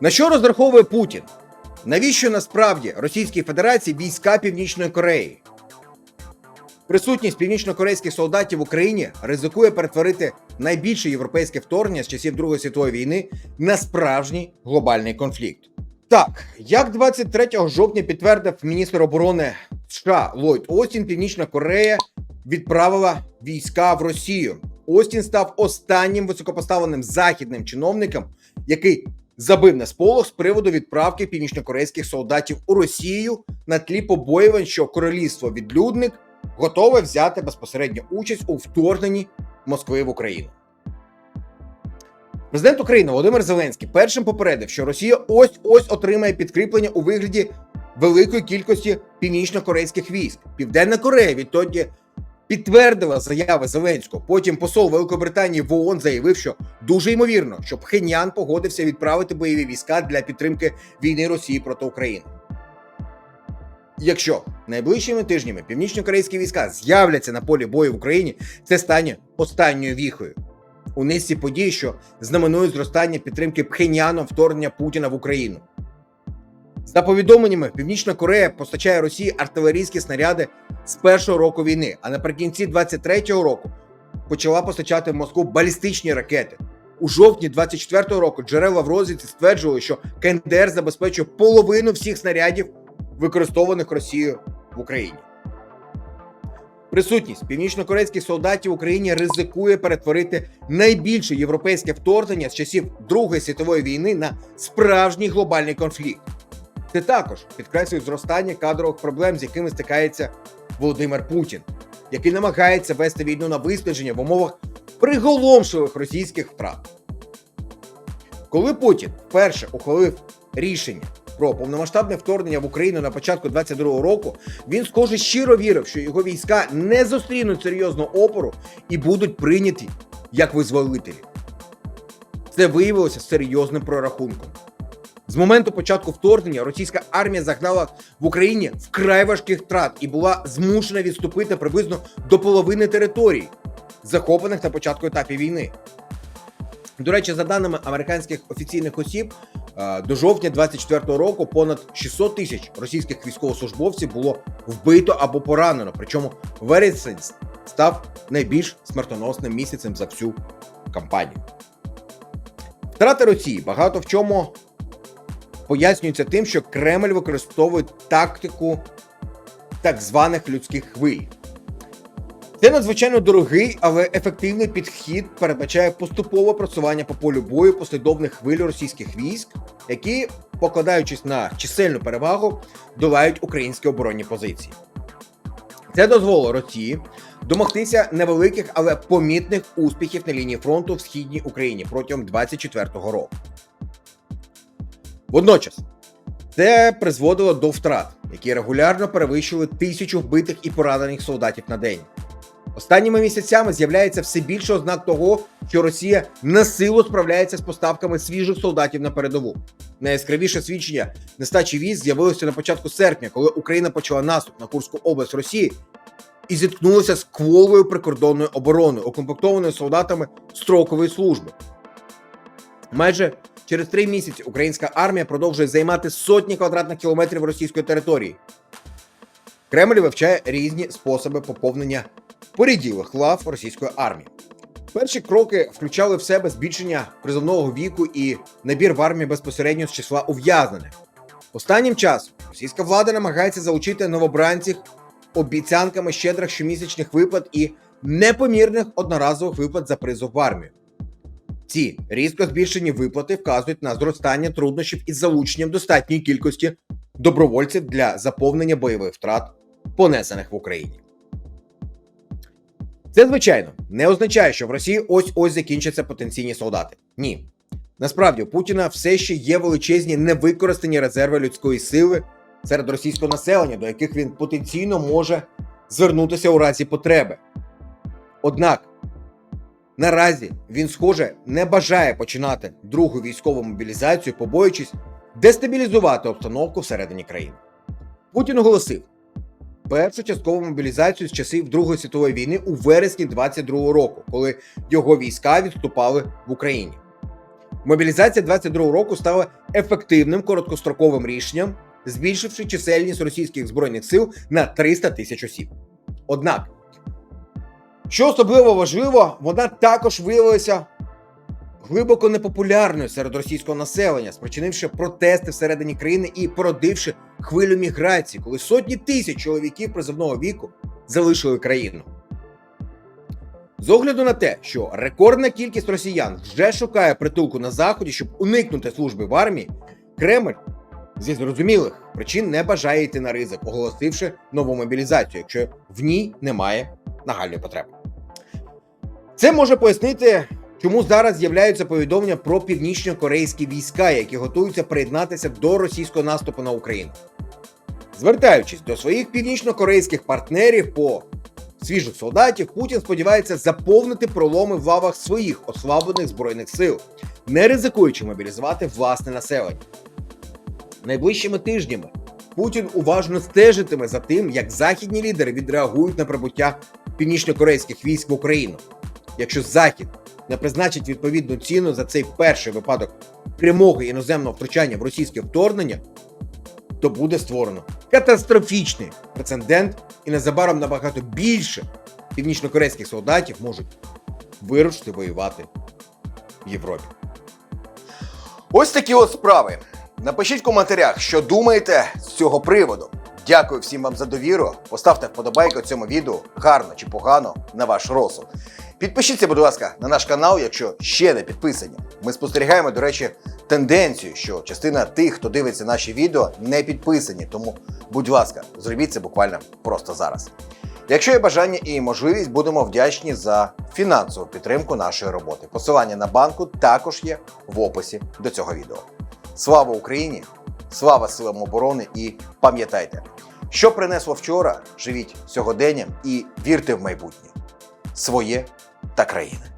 На що розраховує Путін? Навіщо насправді Російській Федерації війська Північної Кореї? Присутність північно-корейських солдатів в Україні ризикує перетворити найбільше європейське вторгнення з часів Другої світової війни на справжній глобальний конфлікт. Так, як 23 жовтня підтвердив міністр оборони США Ллойд Остін, Північна Корея відправила війська в Росію. Остін став останнім високопоставленим західним чиновником, який забив на сполох з приводу відправки північнокорейських солдатів у Росію на тлі побоювань, що королівство відлюдник готове взяти безпосередню участь у вторгненні Москви в Україну. Президент України Володимир Зеленський першим попередив, що Росія ось ось отримає підкріплення у вигляді великої кількості північно-корейських військ. Південна Корея відтоді підтвердила заяви Зеленського. Потім посол Великобританії в ООН заявив, що дуже ймовірно, що Пхеньян погодився відправити бойові війська для підтримки війни Росії проти України. Якщо найближчими тижнями північно-корейські війська з'являться на полі бою в Україні, це стане останньою віхою у низці подій, що знаменують зростання підтримки Пхеньяном вторгнення Путіна в Україну. За повідомленнями, Північна Корея постачає Росії артилерійські снаряди з першого року війни, а наприкінці 23-го року почала постачати в Москву балістичні ракети. У жовтні 24-го року джерела в розвідці стверджували, що КНДР забезпечує половину всіх снарядів, використованих Росією в Україні. Присутність північно-корейських солдатів в Україні ризикує перетворити найбільше європейське вторгнення з часів Другої світової війни на справжній глобальний конфлікт. Це також підкреслює зростання кадрових проблем, з якими стикається Володимир Путін, який намагається вести війну на виснаження в умовах приголомшливих російських втрат. Коли Путін вперше ухвалив рішення про повномасштабне вторгнення в Україну на початку 22-го року, він схоже щиро вірив, що його війська не зустрінуть серйозного опору і будуть прийняті як визволителі. Це виявилося серйозним прорахунком. З моменту початку вторгнення російська армія загнала в Україні вкрай важких втрат і була змушена відступити приблизно до половини територій, захоплених на початку етапів війни. До речі, за даними американських офіційних осіб, е, до жовтня 24-го року понад 600 тисяч російських військовослужбовців було вбито або поранено. Причому вересень став найбільш смертоносним місяцем за всю кампанію. Втрати Росії багато в чому пояснюються тим, що Кремль використовує тактику так званих людських хвиль. Це надзвичайно дорогий, але ефективний підхід передбачає поступове просування по полю бою послідовних хвиль російських військ, які, покладаючись на чисельну перевагу, долають українські оборонні позиції. Це дозволило Росії домогтися невеликих, але помітних успіхів на лінії фронту в східній Україні протягом 24-го року. Водночас це призводило до втрат, які регулярно перевищили тисячу вбитих і поранених солдатів на день. Останніми місяцями з'являється все більше ознак того, що Росія на силу справляється з поставками свіжих солдатів на передову. Найяскравіше свідчення нестачі військ з'явилося на початку серпня, коли Україна почала наступ на Курську область Росії і зіткнулася з кволою прикордонною обороною, укомплектованою солдатами строкової служби. Майже через три місяці українська армія продовжує займати сотні квадратних кілометрів російської території. Кремль вивчає різні способи поповнення поріділих лав російської армії. Перші кроки включали в себе збільшення призовного віку і набір в армію безпосередньо з числа ув'язнених. Останнім часом російська влада намагається залучити новобранців обіцянками щедрих щомісячних виплат і непомірних одноразових виплат за призов в армію. Ці різко збільшені виплати вказують на зростання труднощів із залученням достатньої кількості добровольців для заповнення бойових втрат, понесених в Україні. Це, звичайно, не означає, що в Росії ось ось закінчаться потенційні солдати. Ні. Насправді, у Путіна все ще є величезні невикористані резерви людської сили серед російського населення, до яких він потенційно може звернутися у разі потреби. Однак наразі він, схоже, не бажає починати другу військову мобілізацію, побоюючись дестабілізувати обстановку всередині країни. Путін оголосив першу часткову мобілізацію з часів Другої світової війни у вересні 22-го року, коли його війська відступали в Україні. Мобілізація 22 року стала ефективним короткостроковим рішенням, збільшивши чисельність російських збройних сил на 300 тисяч осіб. Однак, що особливо важливо, вона також виявилася глибоко непопулярною серед російського населення, спричинивши протести всередині країни і породивши хвилю міграції, коли сотні тисяч чоловіків призовного віку залишили країну. З огляду на те, що рекордна кількість росіян вже шукає притулку на заході, щоб уникнути служби в армії, Кремль зі зрозумілих причин не бажає йти на ризик, оголосивши нову мобілізацію, якщо в ній немає нагальної потреби. Це може пояснити, чому зараз з'являються повідомлення про північно-корейські війська, які готуються приєднатися до російського наступу на Україну. Звертаючись до своїх північно-корейських партнерів по свіжих солдатів, Путін сподівається заповнити проломи в лавах своїх ослаблених збройних сил, не ризикуючи мобілізувати власне населення. Найближчими тижнями Путін уважно стежитиме за тим, як західні лідери відреагують на прибуття північно-корейських військ в Україну. Якщо Захід не призначить відповідну ціну за цей перший випадок прямого іноземного втручання в російське вторгнення, то буде створено катастрофічний прецедент, і незабаром набагато більше північно-корейських солдатів можуть вирушити воювати в Європі. Ось такі от справи. Напишіть в коментарях, що думаєте з цього приводу. Дякую всім вам за довіру. Поставте вподобайку цьому відео, гарно чи погано, на ваш розсуд. Підпишіться, будь ласка, на наш канал, якщо ще не підписані. Ми спостерігаємо, до речі, тенденцію, що частина тих, хто дивиться наші відео, не підписані. Тому, будь ласка, зробіть це буквально просто зараз. Якщо є бажання і можливість, будемо вдячні за фінансову підтримку нашої роботи. Посилання на банку також є в описі до цього відео. Слава Україні! Слава силам оборони і пам'ятайте, що принесло вчора, живіть сьогоденням і вірте в майбутнє своє та країни.